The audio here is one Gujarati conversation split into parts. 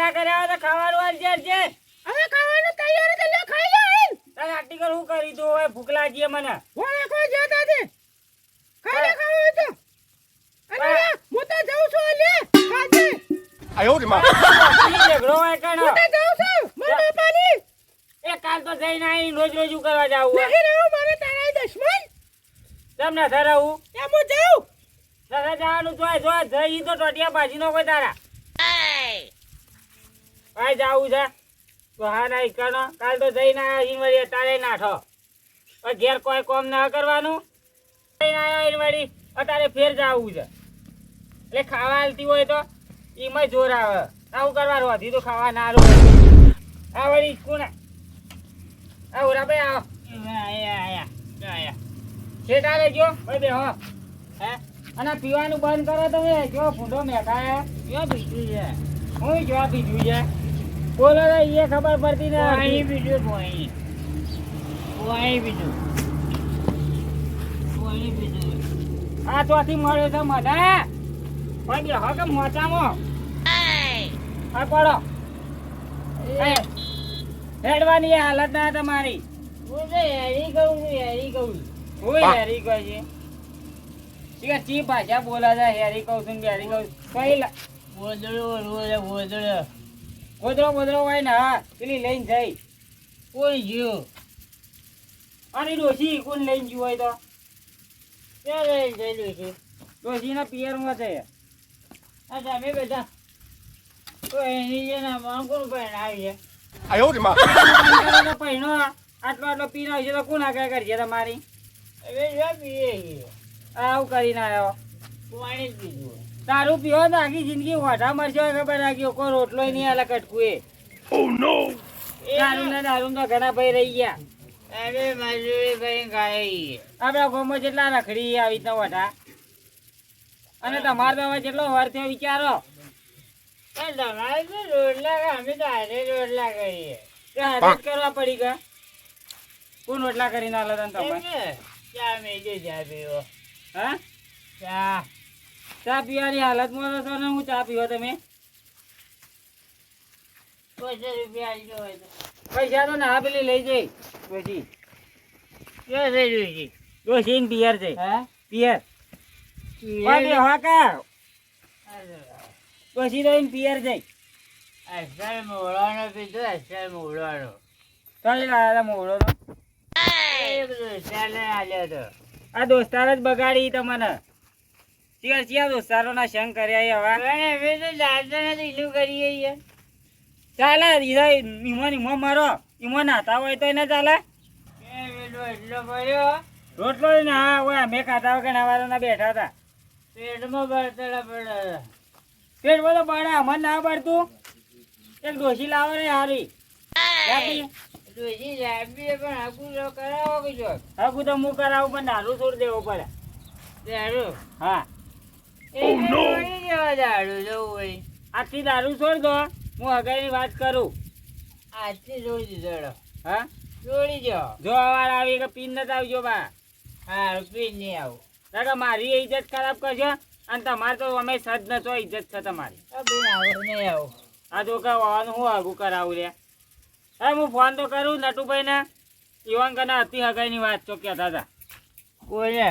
રોટલા કર્યા તો ખાવાનું અરજે અરજે હવે ખાવાનું તૈયાર તો લે ખાઈ લે એમ તાર આર્ટિકલ હું કરી દઉં હવે? ભૂખ લાગી મને. ઓલે કોઈ જે દાદી ખાઈ લે ખાવું તો. અરે હું. તો જઉં છું લે કાજે આયો રે માં. ઝઘડો હોય કણો હું તો જઉં છું મને પાણી. એ કાલ તો જઈને આઈ રોજ રોજ કરવા જાવું નહીં રહું મારે તારા દશમન. તમને થરાવું? એમ હું જાઉં. થરા જવાનું જોય જોય જઈ તો ટોટિયા ભાજી નો કોઈ તારા. ભાઈ જવું છે? તો હા ના કનો. કાલ તો જઈને આવ્યો ઈ વળી તારે નાઠો પણ ઘેર કોઈ કોમ ના કરવાનું. જઈને આવ્યો ઈ વળી અત્યારે ફેર જાવું છે. એટલે ખાવા હાલતી હોય તો એમાં જોર આવે. આવું કરવાનું હતી તો ખાવા ના રહો આ વળી કોને આ? રા ભાઈ આવો. આયા આયા. આયા. શેઠ આલે જો ભાઈ બેહો. હે? અને પીવાનું બંધ કરો તમે. જો ફૂંડો મેકાય જો બીજું છે. હું જો બીજું છે? બોલો ને એ ખબર પડતી ને અહીં બીજું અહીં. પાણી બીજું. પાણી પીધું આ ચોથી મળ્યો છે મને. ભાઈ બેહો કે મોચામાં હા પડો. હેડવાની હાલત ના તમારી. હું તો હેરી કહું છું હેરી કહું છું. હું હેરી કહું છે. ઠીક છે, ચી ભાષા બોલા છે હેરી કહું છું હેરી કહું છું. કઈ લા- ગોદડો રોજ ગોદડો ગોદરો ગોદરો હોય ને હા પેલી લઈને જઈ. કોઈ ગયું અને ડોસી કોણ લઈને ગયું હોય તો? ક્યાં લઈને જઈ ડોસી ડોસીના પિયરમાં છે. અચ્છા મેં બધા. તો એની છે ને મારું કોણ આવી છે? પહેણો આટલો આટલો પીને છે તો કોણ આગળ કરશે તમારી? હવે પીએ આવું કરીને આવ્યો. પાણી જ પીધું દારૂ પીવો તો આખી જિંદગી હોઠા મરશે ખબર રાખ્યો કોઈ રોટલો નહીં આલે કટકું એ દારૂ ને દારૂ તો ઘણા ભાઈ રહી ગયા. અરે મજૂરી ભાઈ ખાઈ આપડા ગોમો જેટલા રખડી આવી રીતના હોઠા અને તમારે તો હવે જેટલો વાર થયો વિચારો. તમારે તો રોટલા અમે તો હાથે રોટલા કરીએ કે હાથે કરવા પડી ગયા. કોણ રોટલા કરીને આલે તને તમે ચા મેજે ચા પીવો. હા? ચા. ચા પીવાની હાલતમાં તો છો ને હું ચા પીવો તમે? પૈસા તો ના પેલી લઈ જઈ. ડોશી ક્યાં થઈ રહ્યું છે? પિયર છે. પિયર. વાટી હાકા. પિયર પીધો લાયા તો? આ દોસ્તાર જ બગાડી તમને. ચિયા ચિયા દોસ્તારો ના સંગ કર્યા હવે હવે તો જાણતા નથી શું કરીએ યાર ચાલે દીધા ઈમો ઈમો મારો. ઈમો નાતા હોય તો એને ચાલે. એટલો પડ્યો રોટલો ને ના હા હોય અમે ખાતા વગર નવારોના બેઠા હતા. પેટમાં બળતડા પડ્યા પેટ બધો બળે અમને ના પડતું એક ડોસી લાવો ને હારી. ડોસી લાંબી પણ આખું કરાવો કે જો હકુ તો હું કરાવું પણ દારૂ છોડી દેવો પડે. દારૂ? હા. એ છોડી દારૂ જવું હોય. આખી દારૂ છોડ દો હું હગાઈની વાત કરું. આજથી જોડી દીધો હા? જોડી જાઓ જો અવાર આવી કે પીન નથી આવજો બા. હા પી નહીં આવું. કાકા મારી ઇજ્જત ખરાબ કરશો અને તમારે તો અમે સદ નતો ઇજ્જત છે તમારી. આ નહીં આવું. આ તો કહેવાનું હું આગું કરાવું રે. હા હું ફોન તો કરું નટુભાઈ ને ઈવન કના હતી હગાઈની વાત તો કહેતા હતા કોને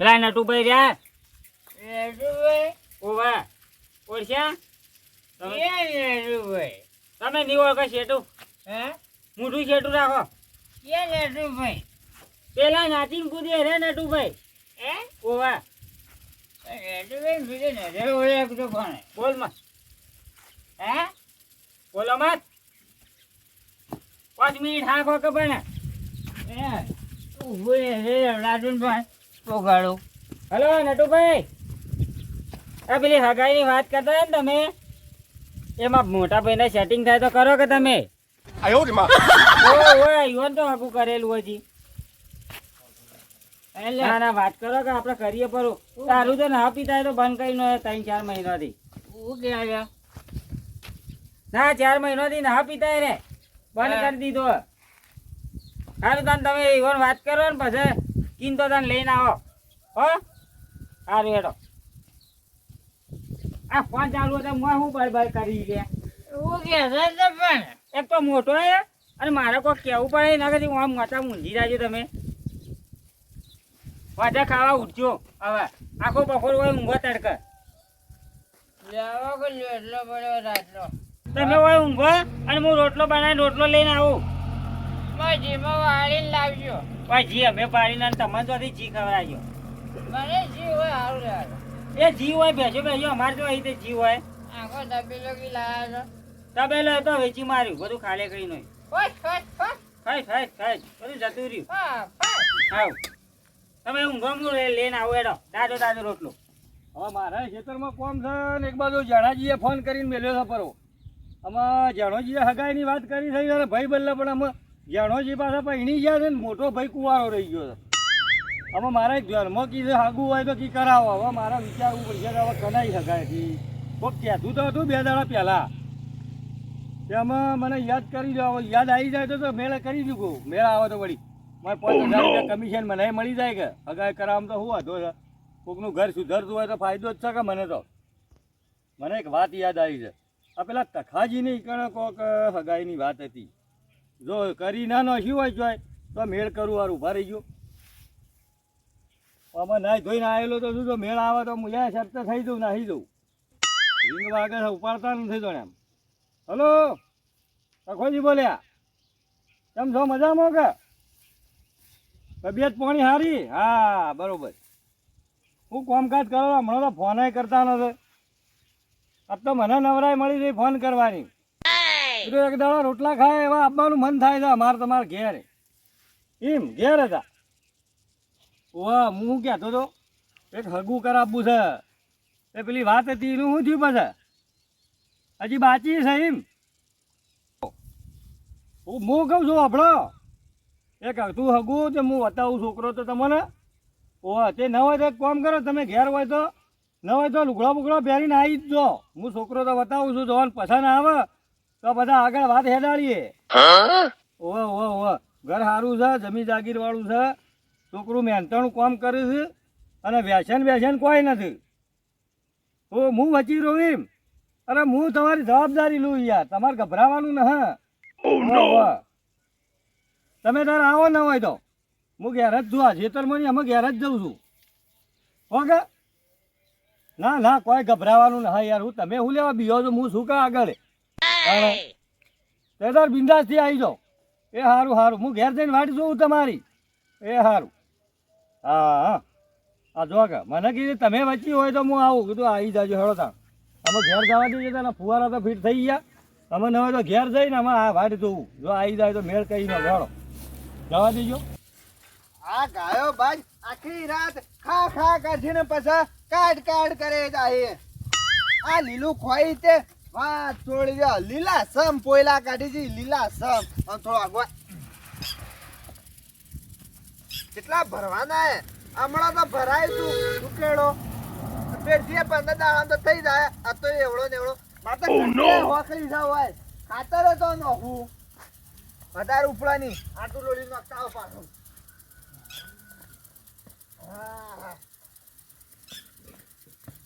પેલા નટુભાઈ રહ્યા. રેડુભાઈ ઓવા ઓળખ્યા તમે રેડુભાઈ તમે નહીં ઓળખો શેઠું હે? મોઢું શેઠું રાખો. ક્યાં રેડુભાઈ પેલા નાચીને કૂદીએ રે નટુભાઈ. હે? ઓવા રેડુભાઈ બીજું નજર ઓળખતો પણ બોલ હે? બોલો મત પાંચ મિનિટ હાખો કે બને? હે ઊભું રહે રમણાતું પણ પોગાડું. હલો નટુભાઈ. આ પેલી હગાઈની વાત કરતા ને તમે? એમાં મોટા ભાઈના સેટિંગ થાય તો કરો કે તમે? યુવાન તો હગું કરેલું હજી. એટલે આના વાત કરો કે આપણે કરીએ પર. તારું તો ના પીતા તો બંધ કરી નો ત્રણ ચાર મહિના થી ના ચાર મહિનાથી ના પીતા રે બંધ કરી દીધો. સારું તને તમે યુવાન વાત કરો ને પછી કિંતો તને લઈને આવો. હો? સારું હેડો. આ ફોન ચાલુ હતો હું શું બાય કરી ગયા એવું કે છે પણ. એક તો મોટો હે. અને મારે કોઈ કહેવું પડે એના કદી આમ માતા મૂંઝી જાજો તમે. વાજા ખાવા ઉઠજો. હવે આખો બપોર હોય ઊંઘો તડકે. લેવો પડ્યો રાતનો. તમે હોય ઊંઘો અને હું રોટલો બનાવીને રોટલો લઈને આવું. જીમાં વાળીને લાવજો. ભાઈ જી અમે પાડીને તમને ત્યાંથી જી ખવડાવજો. મને જી હોય સારું એ જીવ હોય બેસો ભેજો અમારે તો અહીં તે જી હોય. આખો ડબેલો કી લાયા તબેલો તો વેચી માર્યું બધું ખાલે કઈ નહીં છો ફટ ફટ. ફટ ખાઈ ખાઈ ખાઈ બધું જતું રહ્યું. હા હાવ તમે ઊંઘો લઈને આવો એડો દાદો દાદો રોટલો. હવે મારા ખેતરમાં કોમ છે ને એક બાજુ જાણાજીએ ફોન કરીને મેલ્યો છે પરો આમાં જાણોજીએ હગાઈની વાત કરી છે યાર ભાઈ બલ્લા પણ આમાં જાણોજી પાસે પૈણી ગયા છે ને મોટો ભાઈ કુંવારો રહી ગયો છે. હવે મારા ઘરમાં કીધે, હાગું હોય તો કી કરાવો. હવે મારા વિચારવું પડશે કે હવે કનાઈ શકાયથી કોક કહેતું તો હતું બે દાડા પહેલાં. તેમાં મને યાદ કરી દો યાદ આવી જાય તો મેળ કરી દઉં મેળ આવે તો વળી. મારે પાંચ હજાર રૂપિયા કમિશન મને મળી જાય કે? હગાઈ કરાવવામાં તો શું વાંધો છે. કોકનું ઘર સુધરતું હોય તો ફાયદો જ છે કે મને તો? મને એક વાત યાદ આવી છે. આ પેલા તખાજીની કણ કોક હગાઈની વાત હતી. જો કરી ના નોખ્યું હોય જોય તો મેળ કરું વાર ઊભા રહી ગયો આમાં નાઈ ધોઈને આવેલો તો શું મેળ આવે તો મુયા શરત થઈ જઉં, નાહી જઉં. રીંગ વાગે ઉપાડતા નથી તો એમ. હલો? તખોજી બોલ્યા. કેમ છો, મજામાં કે? તબિયત પાણી સારી? હા, બરોબર. હું કામકાજ કરો હમણાં તો ફોન કરતા નથી. આજ તો મને નવરાય મળી રહી ફોન કરવાની. એક દાડા રોટલા ખાય, એવા આપવાનું મન થાય છે અમારે તમારે ઘેર. એમ, ઘેર હતા. વાહ હું શું કહેતો હતો? એક હગું કરાવવું છે. એ પેલી વાત હતી એનું શું થયું પાછા? હજી બાચી છે એમ. હું હું કહું છું આપણો એક તું હગું તે હું બતાવું છોકરો તો તમને. ઓહ તે ન હોય તો એક કામ કરો તમે ઘેર હોય તો ન હોય તો લુગડો બુગડો પહેરીને આવી જ જો. હું છોકરો તો બતાવું છું જોવાનું પસંદ આવે તો બધા આગળ વાત હેડાડીએ. ઓહ ઓહ ઓહ ઘર સારું છે જમી જાગીર વાળું છે. છોકરું મહેનતાણું કામ કરે છે અને વ્યસન વ્યસન કોઈ નથી. તો હું વચી રહું એમ. અરે હું તમારી જવાબદારી લઉં યાર. તમારે ગભરાવાનું ન ઓહ. તમે તાર આવો ન હોય તો. હું ઘેર જ છું. આ ખેતરમાં અમે ઘેર જ જઉં છું. ઓકે ના ના કોઈ ગભરાવાનું ના યાર. હું તમે હું લેવા બીજો છો? હું શું કા આગળ. તે તાર બિંદાસથી આવી જાઓ. એ સારું સારું હું ઘેર જઈને વાટ જોઉં તમારી. એ સારું હા હા. આ જો કે, મને કીધું તમે વચ્ચી હોય તો હું આવું. કીધું આવી જાજો, હેડો તા અમે ઘેર જવા દઈએ તને ફુવારા તો ફિટ થઈ ગયા. તમે ન હોય તો ઘેર જઈને અમે આ વાડી જોવું. જો આવી જાય તો મેળ કહીને હેડો જવા દેજો. આ ગાયો બાજ આખી રાત ખા ખા કાઢીને પછી કાઢ કાઢ કરે જાય આ લીલું ખોઈ તે વાત છોડી દે. લીલા સમ પોયલા કાઢી છે લીલા સમ. થોડો આગળ કેટલા ભરવાના હે? હમણાં તો ભરાય તું ઉકેડો ફેર જે પંદર દાડા તો થઈ જાય. આ તો એવડો ને એવડો. માતા હોકરી જાવ હોય. ખાતર તો નોખું વધારે ઉપડાની. આટલું લોડી નાખતા આવ પાછું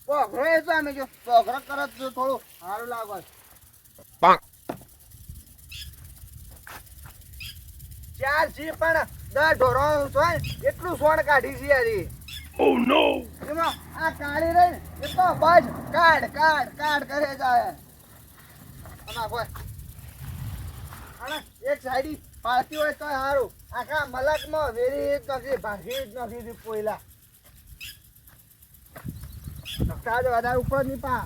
પોઘરો એ તો અમે જો પોઘરો કરો થોડું સારું લાગે. ચાર જી પણ દસ ઢોરો હોય એટલું સોણ કાઢી છે યારી એમાં આ કાળી રહી એ તો બસ કાઢ કાઢ કાઢ કરે જાય અને કોઈ. અને એક સાઈડી પાડતી હોય તો સારું આખા મલકમાં વેરી જ નથી ભાગી જ નથી થી પોયલા. તાજ વધારે ઉપરની પા.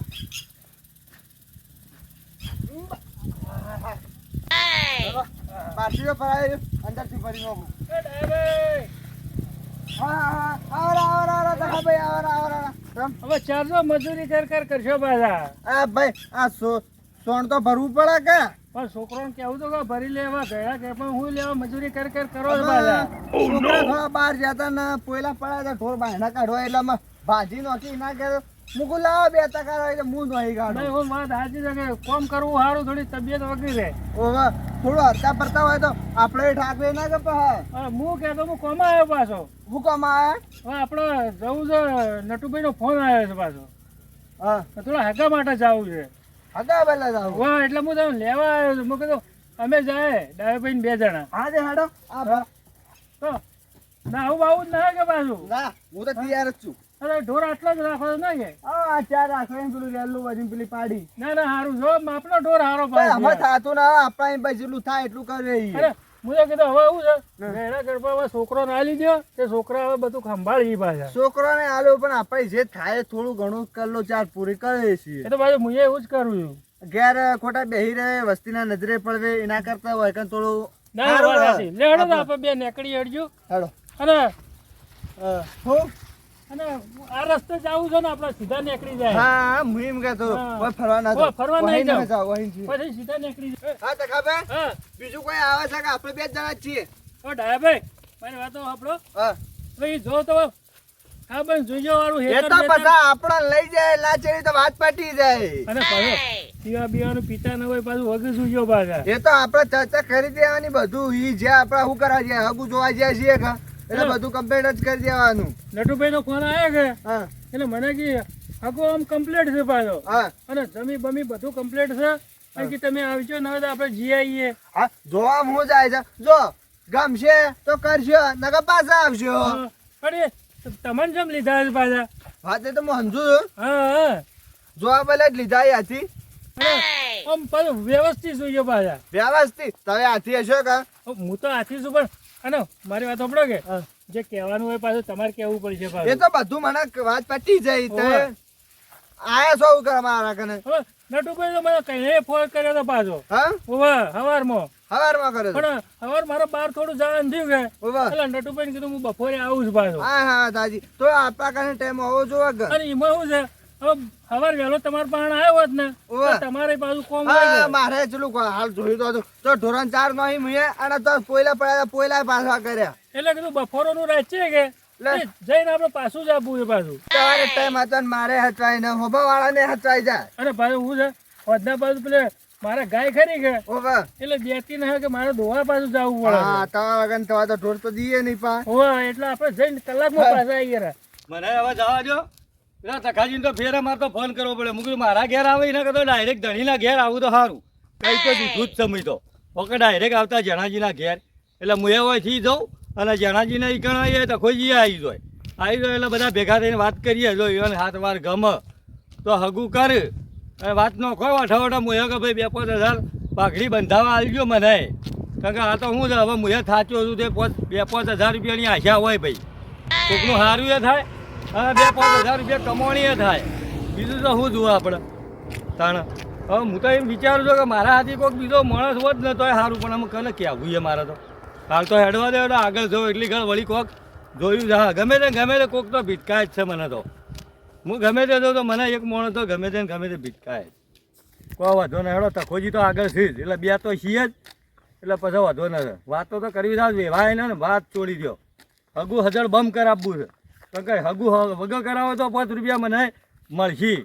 પાછીઓ ફરાય અંદરથી ફરી નાખું હવે ચારસો મજૂરી કર કર કરશો પાછા. આ ભાઈ આ સો સોણ તો ભરવું પડે કે? પણ છોકરોને કેવું તો કે ભરી લેવા ગયા કે પણ હું લેવા મજૂરી કર કર કરો છો છોકરા થોડા બહાર જતા ને પોયલા પડ્યા ઢોર બાંધા કાઢવા એટલે ભાજી નોખી ના કે મુકુ લાવો બે ટકા હોય એટલે હું ગાડો નહીં હો હું વાત સાચી છે કે કોમ કરવું સારું થોડી તબિયત વગરી રહે. ઓવા થોડું હરતા પરતા હોય તો આપણે ઠાકરે ના કે હવે હું કહેતો હું કોમ આવ્યો પાછો? હું કોમ આયા હવે આપણે જવું છે નટુભાઈનો ફોન આવ્યો છે પાછો. હા. તો થોડા હગા માટે જવું છે. હગા પેલા જાવ. હા એટલે હું તમને લેવા આવ્યો છું. મેં કીધું અમે જાય ડાયાભાઈ બે જણા. હા દે હાડો. આ તો ના આવું આવું જ ના કે પાછું? ના હું તો તૈયાર જ છું. અરે ઢોર આટલા જ રાખો ના કે આ ચાર રાખો એમ પેલું રેલું વજન પેલી પાડી. ના ના સારું જો આપણો ઢોર હારો પાડે અમે થાતું ના આપણા ભાઈ જેટલું થાય એટલું કરે. અરે હું તો કીધું હવે આવું છે. એના ગરબા હવે છોકરો ના લીધો તે છોકરા હવે બધું ખંભાળી પાછા. છોકરાને આલો પણ આપણે જે થાય થોડું ઘણું કરલો ચાર પૂરી કરીએ છીએ એ તો પાછું હું એવું જ કરું છું ઘેર ખોટા બેહી રહે વસ્તીના નજરે પડવે એના કરતા હોય કે થોડું ના. લે હેડો આપણે બે નેકડી હડજો હેડો. અને હા. અને આ રસ્તે જાવું છે ને આપણે સીધા નીકળી જાય. હા હું એમ કહેતો કોઈ ફરવા ના ઓ, ફરવા નહીં વહીં ના જાઓ. જાઓ, વહીં છીએ. પછી સીધા નીકળી જાય. હા તકાભાઈ હા. બીજું કોઈ આવે છે કે આપણે બે જણા જ છીએ? ઓ ડાયાભાઈ મારી વાતો આપણો હા. ભાઈ જો તો હા બન જોજો વાળું એ તો બેતર. આપણા લઈ જાય લાચેરી તો વાત પાટી જાય. અને પાછો પીવા બીવાનું પીતા ન હોય પાછું વગર સુજો પાછા એ તો આપણે ચર્ચા કરી દેવાની બધું. ઈ જે આપણે શું કરવા જાય હગું જોવા જાય છીએ કે? એટલે બધું કમ્પ્લીટ જ કરી દેવાનું. નટુભાઈ નો ફોન આવ્યો કે? હા. એટલે મને કે આખો આમ કમ્પ્લીટ છે પાછો. હા. અને જમી બમી બધું કમ્પ્લીટ છે? કે તમે આવજો ન આપડે તો આપણે જી આવીએ. હા જોવા હું જાય છે. જો ગમશે તો કરશો નકર પાછા આવશો. અરે તમને જેમ લીધા છે પાછા? વાત તો હું સમજુ હા હા. જોવા પેલા જ લીધા હતી આમ પણ વ્યવસ્થિત જોઈએ પાછા. વ્યવસ્થિત. તમે હાથી હશો કા? હું તો હાથી છું પણ અને મારી વાત સાંભળો કે? જે કહેવાનું હોય પાછું તમારે કહેવું પડશે એ તો બધું મને વાત પટી જાય તમે આયા સૌ કરવા મારા કને નટુભાઈ તો મને કઈ ફોન કર્યો તો પાછો. હા? હોવે હવારમાં. હવારમાં કરે પણ હવાર મારે બાર થોડું જવાનું થયું કે. હોવે. એટલે નટુભાઈ કીધું હું બપોરે આવું છું પાછો. હા હા દાદી. તો આપણા કને ટાઈમ હોવો જોવા અને એમાં શું છે? હવે વહેલો તમારા પાસે આવ્યો હોત ને. તમારે પાછું કોમ હોય હા કે. મારે ચલું હાલ જોયું તો ધોરણ ચાર નો મુએ અને તો પોયલા પડ્યા પોયલા પાછા કર્યા. એટલે કીધું બપોરનું રાત છે કે? જઈને આપણે પાછું જ આપવું છે પાછું તમારે ટાઈમ હતો મારે હચવાય ને જાય અને છે? પેલે ગાય ખરી કે. એટલે બેતી ના કે મારે ધોવા પાછું જવું પડે હા. તમારા વગર તમારે તો ઢોર તો દઈએ નહીં પા. એટલે આપણે જઈને કલાકમાં પાછા આવી ગયા મને હવે જવા દો પેલા તખાજીને તો ફેરા મારે તો ફોન કરવો પડે. મૂકી મારા ઘેર આવે, એના કરતા ડાયરેક્ટ ધણીના ઘેર આવું તો સારું કઈ તો દીધું જ સમય તો. ઓકે ડાયરેક્ટ આવતા જણાજીના ઘેર. એટલે હું એવાથી જાઉં અને જણાજીને ઈકણ આવીએ તો કોઈ આવી જાય. આવી જાય એટલે બધા ભેગા થઈને વાત કરીએ, જો એને હાથ વાર ગમે તો હગું કર. અને વાત નો કોઈ વાઠા મુએ કે ભાઈ બે પાંચ હજાર પાઘડી બંધાવા આવી ગયો મને. કારણ કે આ તો હું હવે મુએ થાચો છું તે બે પાંચ હજાર રૂપિયાની આશા હોય ભાઈ. કોકનું સારું એ થાય. અને બે પાંચ હજાર રૂપિયા કમાણી થાય. બીજું તો શું જોવા આપણે? તાણ, હવે હું તો એમ વિચારું છું કે મારા હાથી કોઈક બીજો માણસ હોત ને તોય સારું, પણ અમે કને કહેવું આવું મારે તો? હાલ તો હેડવા દે આગળ જો એટલી ઘર વળી કોક જોયું હા, ગમે તે ગમે તે કોક તો ભીટકાય જ છે મને તો. હું ગમે તે જોઉં તો મને એક માણસ તો ગમે તે ગમે તે ભીટકાય કોઈ વાંધો નહીં, હેડો, તખોજી તો આગળ છે જ. એટલે બે તો છીએ જ. એટલે પછી વાંધો નથી વાતો તો કરવી થાય વેવાય ને વાત છોડી દો હગું હજાર બમ કરાવવું છે. કઈ હગું વગર કરાવો તો પાંચ રૂપિયા મને મળશી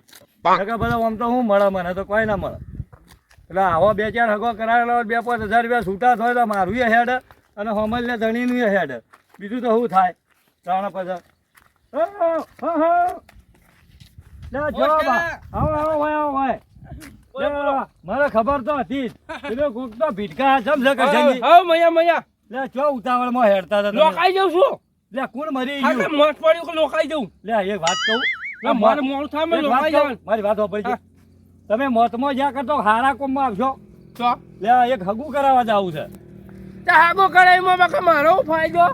નકર બધા આમ તો હું મળે મને તો કોઈ ના મળે એટલે આવો બે ચાર હગો કરાવેલો બે પાંચ હજાર રૂપિયા છૂટા થાય તો મારું હેડ અને હોમલને ધણીનું હેડ બીજું તો શું થાય ત્રણ પછી ઓ, હો, હો. લે, જો બા. આવો, આવો, ભાઈ, આવો, ભાઈ. લે, મને ખબર તો હતી. પેલો કોક તો ભીટકા જમ છે. હા મયા મયા લે ચો ઉતાવળમાં હેડતા હતા. લોકાઈ જાઉં છું લે કોણ મરી ગયું મોત પડ્યું કે લોકાઈ જાઉં? લે એક વાત કહું. લે, મારે મોળ મેં લોકાઈ. જવાનું મારી વાત સાંભળજો. તમે મોતમાં જ્યાં કરતો હારા કોમમાં આવશો. તો? લે એક હગુ કરાવવા જાવું છે. તે હાગો કરાવીમાં બાકા મારો ફાયદો?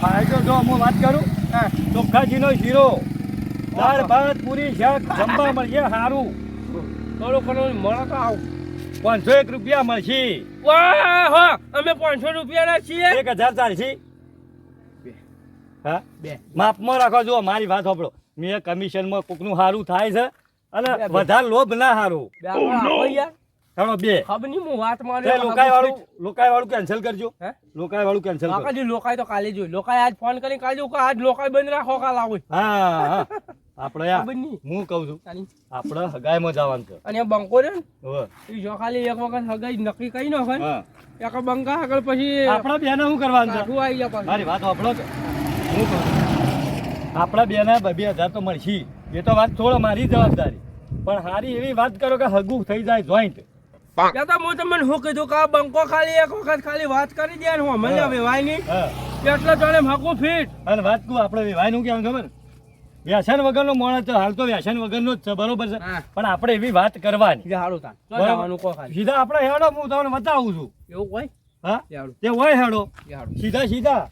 ફાયદો જો હું વાત કરું. ચોખ્ખાજીનો શીરો. દાળ ભાત પૂરી શાક જમવા મળશે સારું થોડું ઘણું મળે તો આવું. પાંચસો એક રૂપિયા મળશે. વાહ અમે પાંચસો રૂપિયાના છીએ. એક હજાર ચાલશે. હા? બે. માપમાં રાખો જો મારી વાત સાંભળો. મેં કમિશનમાં કોકનું સારું થાય છે અને વધારે લોભ ના સારું બે આપણે ચાલો બે. ખબર હું વાત મારી વાળું લોકાઈ વાળું કેન્સલ કરજો. હે? લોકાઈ વાળું કેન્સલ કરજો કાકાજી લોકાઈ તો કાલે જોઈ. લોકાય આજ ફોન કરીને કાલે આજ લોકાઈ બંધ રાખો કાલ આવું. હા હા. આપણે હું કહું છું. આપણે હગાઈમાં જવાનું છે. અને બંકો છે ને? જો ખાલી એક વખત હગાઈ નક્કી કરી નાખે એક બંકા આગળ પછી આપણા બેને શું કરવાનું છે? આવી જાય મારી વાત છું આપણા બેને બે હજાર તો મળશે. એ તો વાત થોડો મારી જવાબદારી. પણ હારી એવી વાત કરો કે હગું થઈ જાય જોઈન્ટ ત્યાં તો હું તમને શું કીધું કે બંકો ખાલી એક વખત ખાલી વાત કરી દે હું મને વેવાયની. એટલે જાણે હકું ફીટ. અને વાત કહું આપણે વિવાહનું કેમ ખબર? વ્યસન વગરનો માણસ હાલ તો વ્યસન વગરનો જ છે બરોબર છે. પણ આપણે એવી વાત કરવાની. હારું તાન સીધા આપણે હેડો હું તમને બતાવું છું. એવું કોઈ હા? તે હોય હેડો. સીધા સીધા.